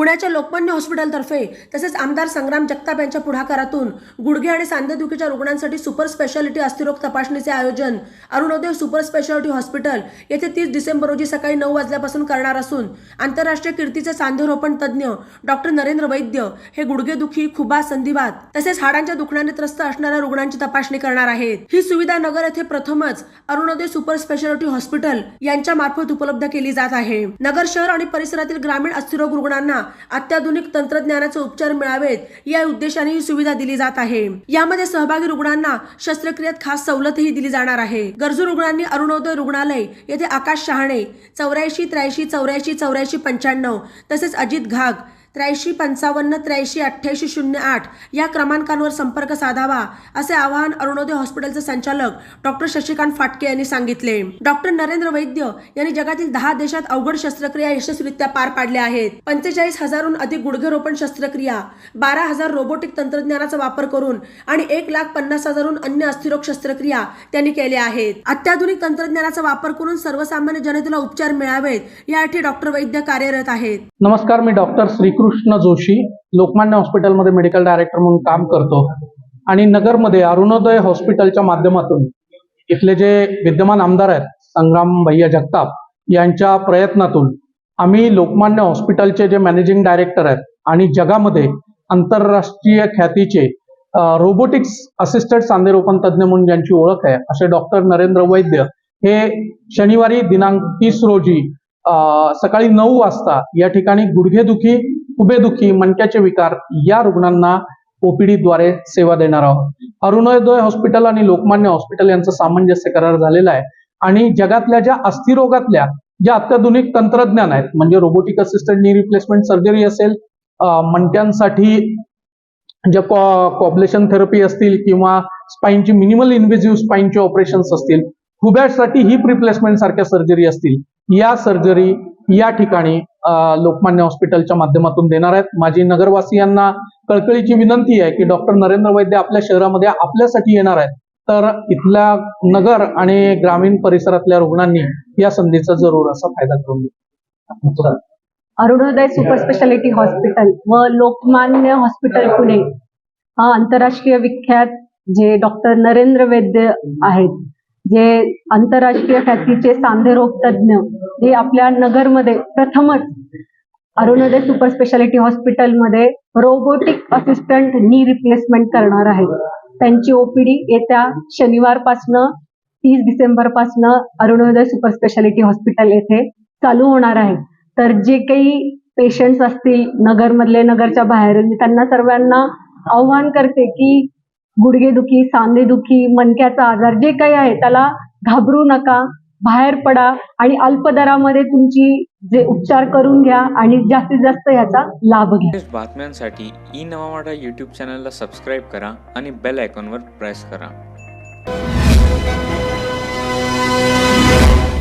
पुण्याच्या लोकमान्य हॉस्पिटलतर्फे तसेच आमदार संग्राम जगताप यांच्या पुढाकारातून गुडघे आणि सांधेदुखीच्या रुग्णांसाठी सुपर स्पेशालिटी अस्थिरोग तपासणीचे आयोजन अरुणोदय सुपर स्पेशालिटी हॉस्पिटल येथे तीस डिसेंबर रोजी सकाळी नऊ वाजल्यापासून करणार असून आंतरराष्ट्रीय कीर्तीचे सांधेरोपण तज्ज्ञ डॉक्टर नरेंद्र वैद्य हे गुडघेदुखी खुबा संधिवात तसेच हाडांच्या दुखण्याने त्रस्त असणाऱ्या रुग्णांची तपासणी करणार आहेत. ही सुविधा नगर येथे प्रथमच अरुणोदय सुपर स्पेशालिटी हॉस्पिटल यांच्या मार्फत उपलब्ध केली जात आहे. नगर शहर आणि परिसरातील ग्रामीण अस्थिरोग रुग्णांना अत्याधुनिक तंत्रज्ञानाचे उपचार मिळावेत या उद्देशाने ही सुविधा दिली जात आहे. यामध्ये सहभागी रुग्णांना शस्त्रक्रियेत खास सवलतही दिली जाणार आहे. गरजू रुग्णांनी अरुणोदय रुग्णालय येथे आकाश शहाणे चौऱ्याऐंशी त्र्याऐंशी चौऱ्याऐंशी चौऱ्याऐंशी पंच्याण्णव तसेच अजित घाग त्र्याऐंशी पंचावन्न त्र्याऐंशी अठ्ठ्याऐंशी शून्य आठ या क्रमांकांवर संपर्क साधावा असे आवाहन अरुणोदय हॉस्पिटलचे संचालक डॉक्टर शशिकांत फाटके यांनी सांगितले. डॉक्टर नरेंद्र वैद्य यांनी जगातील दहा देशात अवघड शस्त्रक्रिया यशस्वीरित्या पार पाडल्या आहेत. पंचेचाळीस हजारहून अधिक गुडघेरोपण शस्त्रक्रिया बारा हजार रोबोटिक तंत्रज्ञानाचा वापर करून आणि एक लाख पन्नास हजारहून अन्य अस्थिरोग शस्त्रक्रिया त्यांनी केल्या आहेत. अत्याधुनिक तंत्रज्ञानाचा वापर करून सर्वसामान्य जनतेला उपचार मिळावेत यासाठी डॉक्टर वैद्य कार्यरत आहेत. नमस्कार मी डॉक्टर श्रीकृष्ण जोशी लोकमान्य हॉस्पिटलमध्ये मेडिकल डायरेक्टर म्हणून काम करतो. आणि नगरमध्ये अरुणोदय हॉस्पिटलच्या माध्यमातून इथले जे विद्यमान आमदार आहेत संग्राम भैया जगताप यांच्या प्रयत्नातून आम्ही लोकमान्य हॉस्पिटलचे जे मॅनेजिंग डायरेक्टर आहेत आणि जगामध्ये आंतरराष्ट्रीय ख्यातीचे रोबोटिक्स असिस्टेड सांधेरोपण तज्ज्ञ म्हणून ज्यांची ओळख आहे असे डॉक्टर नरेंद्र वैद्य हे शनिवारी दिनांक तीस रोजी सकाळी नऊ वाजता या ठिकाणी गुडघेदुखी उभेदुखी मणक्याचे विकार या रुग्णांना ओपीडी द्वारे सेवा देणार आहोत. अरुणोदय हॉस्पिटल आणि लोकमान्य हॉस्पिटल यांचं सामंजस्य करार झालेला आहे. आणि जगातल्या ज्या अस्थिरोगातल्या ज्या अत्याधुनिक तंत्रज्ञान आहेत म्हणजे robotic assistant knee replacement surgery असेल मणक्यांसाठी ज्या कॉब्लेशन थेरपी असतील किंवा स्पाईनची मिनिमल इन्व्हेजिव्ह स्पाईनचे ऑपरेशन्स असतील हुबॅटसाठी हिप रिप्लेसमेंट सारख्या सर्जरी असतील या सर्जरी या ठिकाणी लोकमान्य हॉस्पिटलच्या माध्यमातून देणार आहेत. माझी नगरवासियांना कळकळीची विनंती आहे की डॉक्टर नरेंद्र वैद्य आपल्या शहरामध्ये आपल्यासाठी येणार आहेत. तर इथल्या नगर आणि ग्रामीण परिसरातल्या रुग्णांनी या संधीचा जरूर असा फायदा करून घ्या. अरुणोदय सुपर स्पेशालिटी हॉस्पिटल व लोकमान्य हॉस्पिटल पुणे हा आंतरराष्ट्रीय विख्यात जे डॉक्टर नरेंद्र वैद्य आहेत जे आंतरराष्ट्रीय ख्यातीचे सांधेरोग तज्ज्ञ हे आपल्या नगरमध्ये प्रथमच अरुणोदय सुपर स्पेशालिटी हॉस्पिटलमध्ये रोबोटिक असिस्टंट नी रिप्लेसमेंट करणार आहे. त्यांची ओपीडी येत्या शनिवारपासनं तीस डिसेंबरपासनं अरुणोदय सुपर स्पेशालिटी हॉस्पिटल येथे चालू होणार आहे. तर जे काही पेशंट्स असतील नगरमधले नगरच्या बाहेर मी त्यांना सर्वांना आव्हान करते की गुडघेदुखी सांधेदुखी मनक्याचा आजार जे काही आहे त्याला घाबरू नका. बाहेर पडा आणि अल्प दरामध्ये तुमची जे उपचार करून घ्या आणि जास्तीत जास्त याचा लाभ घ्या. बातम्यांसाठी ई नवा युट्यूब चॅनलला सबस्क्राईब करा आणि बेल आयकॉनवर प्रेस करा.